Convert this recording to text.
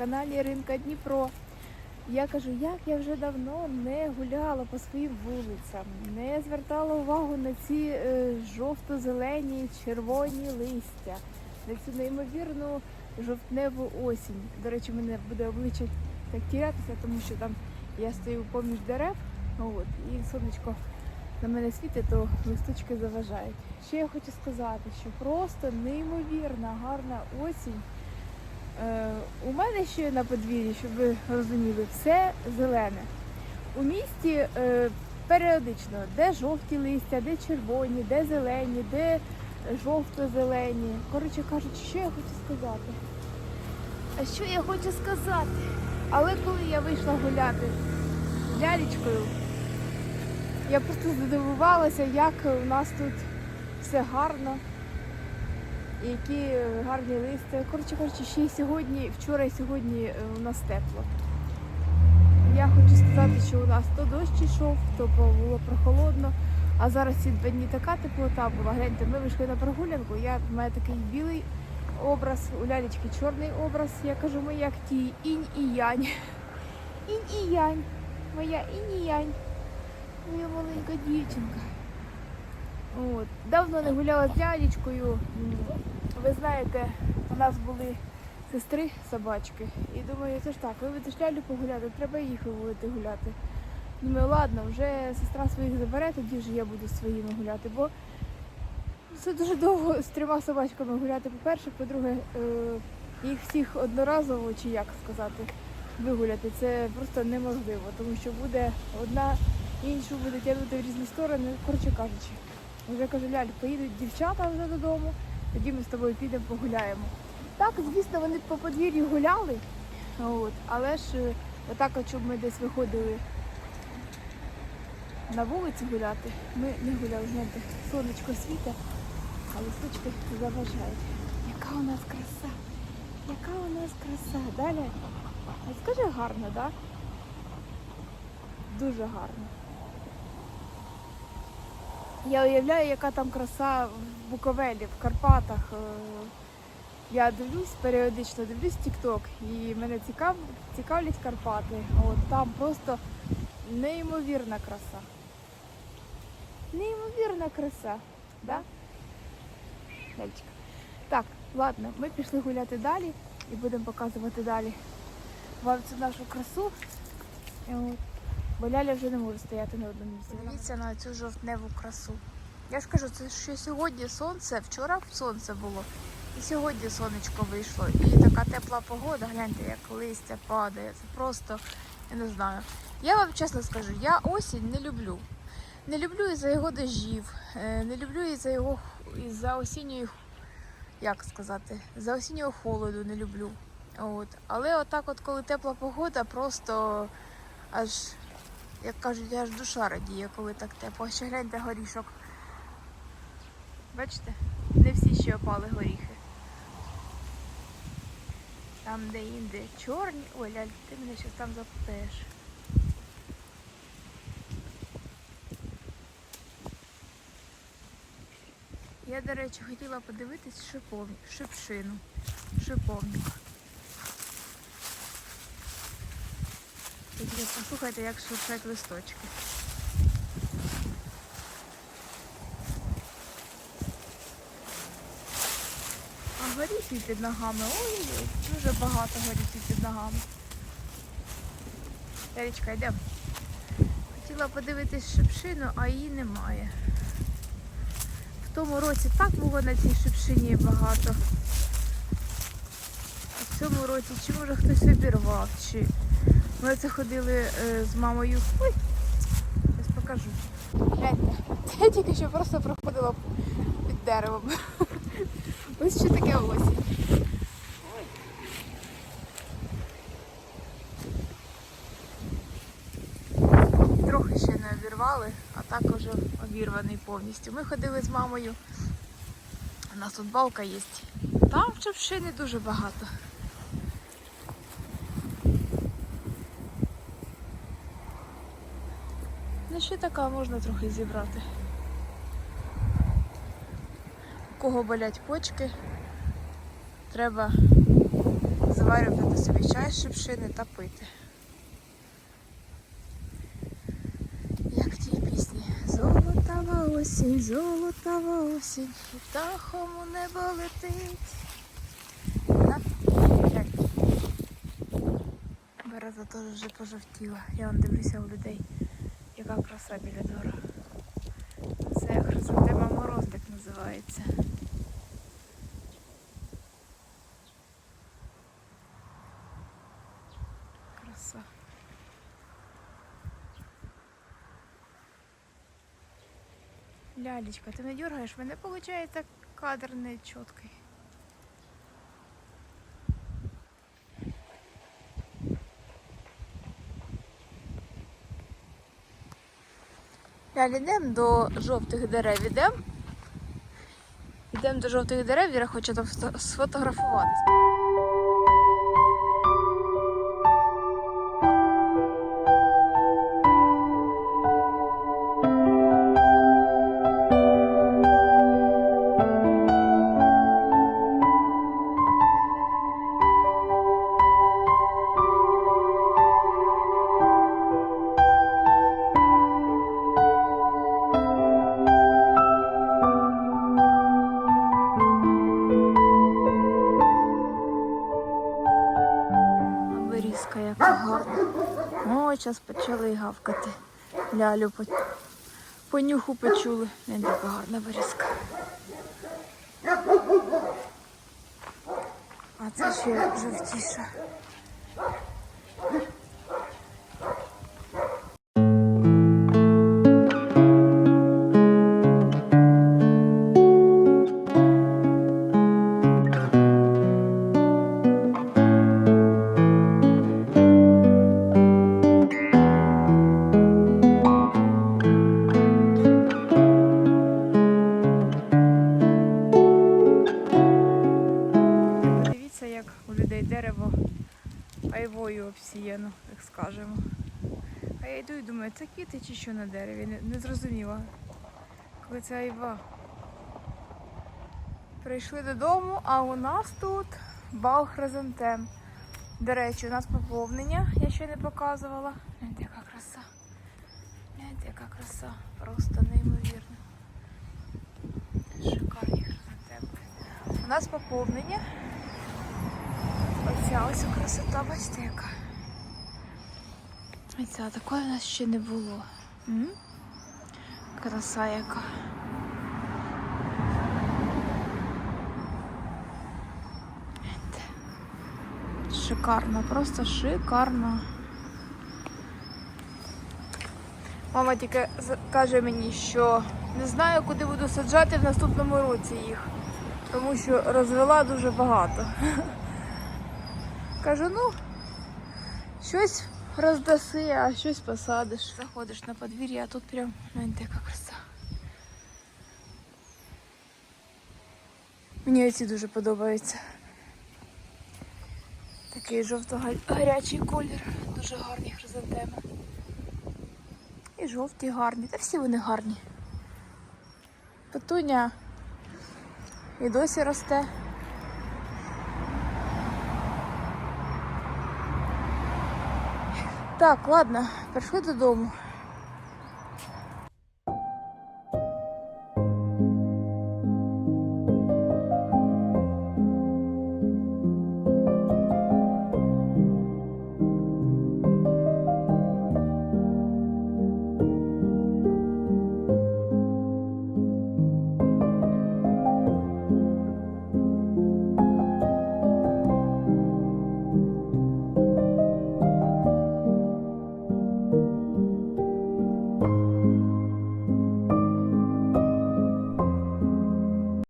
каналі Ринка Дніпро. Я кажу, як я вже давно не гуляла по своїм вулицям, не звертала увагу на ці е, жовто-зелені, червоні листя, на цю неймовірну жовтневу осінь. До речі, мене буде обличчя так тірятися, тому що там я стою поміж дерев, от, і сонечко на мене світить, то листочки заважають. Ще я хочу сказати, що просто неймовірна гарна осінь. Е, у мене ще на подвір'ї, щоб ви розуміли, все зелене. У місті е, періодично, де жовті листя, де червоні, де зелені, де жовто-зелені. Коротше кажучи, що я хочу сказати? А що я хочу сказати? Але коли я вийшла гуляти з лялечкою, я просто здивувалася, як у нас тут все гарно, і які гарні листи. Коротше кажучи, ще й сьогодні, вчора і сьогодні е, у нас тепло. Я хочу сказати, що у нас то дощ йшов, то було прохолодно, а зараз ці два дні така теплота була. Гляньте, ми вийшли на прогулянку, я в мене такий білий образ, у лялечки чорний образ. Я кажу, ми як ті інь і янь. Інь і янь. Моя інь і янь. Моя маленька дівчинка. От. Давно не гуляла з лялечкою. М, Ви знаєте, у нас були сестри собачки. І думаю, це ж так, ви будете лялю погуляти, треба їх виводити гуляти. Думаю, ладно, вже сестра своїх забере, тоді вже я буду своїми гуляти, бо це дуже довго з трьома собачками гуляти. По-перше, по-друге, е, їх всіх одноразово, чи як сказати, вигуляти. Це просто неможливо, тому що буде одна іншу буде тягнути в різні сторони, коротше кажучи. Вже кажу, Ляль, поїдуть дівчата вже додому, тоді ми з тобою підемо погуляємо. Так, звісно, вони по подвір'ю гуляли, от, але ж е, отак, от, щоб ми десь виходили на вулицю гуляти, ми не гуляли. Знаєте, сонечко світить, а листочки заважають. Яка у нас краса! Яка у нас краса! Далі. Скажи гарно, так? Да? Дуже гарно. Я уявляю, яка там краса в Буковелі, в Карпатах. Е, Я дивлюсь періодично, дивлюсь TikTok і мене цікав, цікавлять Карпати. От там просто неймовірна краса. Неймовірна краса. Да? Лялечка. Так, ладно, ми пішли гуляти далі і будемо показувати далі вам цю нашу красу. От. Бо Ляля вже не може стояти на одному місці. Дивіться на цю жовтневу красу. Я ж кажу, це що сьогодні сонце, вчора сонце було, і сьогодні сонечко вийшло. І така тепла погода, гляньте, як листя падає. Це просто, я не знаю. Я вам чесно скажу, я осінь не люблю. Не люблю із-за його дощів, е, не люблю із-за його із-за осінньої, як сказати, за осіннього холоду не люблю. От. Але отак, от коли тепла погода, просто аж як кажуть, аж душа радіє, коли так тепло. Ще гляньте горішок. Бачите? Не всі ще опали горіхи. Там де інде чорні. Ой, ляль, ти мене щось там запутаєш. Я, до речі, хотіла подивитись шиповник, шипшину, шиповник. Тільки послухайте, як шуршать листочки. А горіхів під ногами. Ой-ой, дуже багато горіхів під ногами. Ярічка, йдемо. Хотіла подивитись шипшину, а її немає. В тому році так було на цій шипшині багато. А в цьому році чи може хтось обірвав, чи ми це ходили е, з мамою. Ой, зараз покажу. Гляньте, я тільки що просто проходила під деревом. Ось що таке осінь. Трохи ще не обірвали, а так уже обірваний повністю. Ми ходили з мамою. У нас тут балка є. Там чепшини дуже багато. Ще така можна трохи зібрати. У кого болять почки, треба заварювати собі чай з шипшини та пити. Як в тій пісні. Золотава осінь, золотава осінь, птахом у небо летить. Береза теж вже пожовтіла. Я вон дивлюся у людей. Яка краса біля двора. Це хризантема морозник називається. Краса. Лялечка, ти не дергаєш, мене виходить кадр не чіткий. Ляль, йдемо до жовтих дерев, йдемо. Йдемо до жовтих дерев, Віра хоче там сфото- сфотографуватися. О, зараз почали гавкати. Лялю по, по нюху почули. Не така гарна вирізка. А це ще жовтіше. Чи що на дереві? Не, не зрозуміла. Коли це айва. Прийшли додому, а у нас тут бал хризантем. До речі, у нас поповнення, я ще не показувала. Гляньте, яка краса. Гляньте, яка краса. Просто неймовірно. Шикарні хризантеми. У нас поповнення. Оця ось красота, бачите яка. Оця такої у нас ще не було. Краса яка. Шикарно, просто шикарно. Мама тільки каже мені, що не знаю, куди буду саджати в наступному році їх, тому що розвела дуже багато. Кажу, ну, щось роздаси, а щось посадиш. Заходиш на подвір'я, а тут прям гляньте, яка краса. Мені оці дуже подобаються. Такий жовто-гарячий колір, дуже гарні хризантеми. І жовті гарні, та всі вони гарні. Петуня і досі росте. Так, ладно, прийшли додому.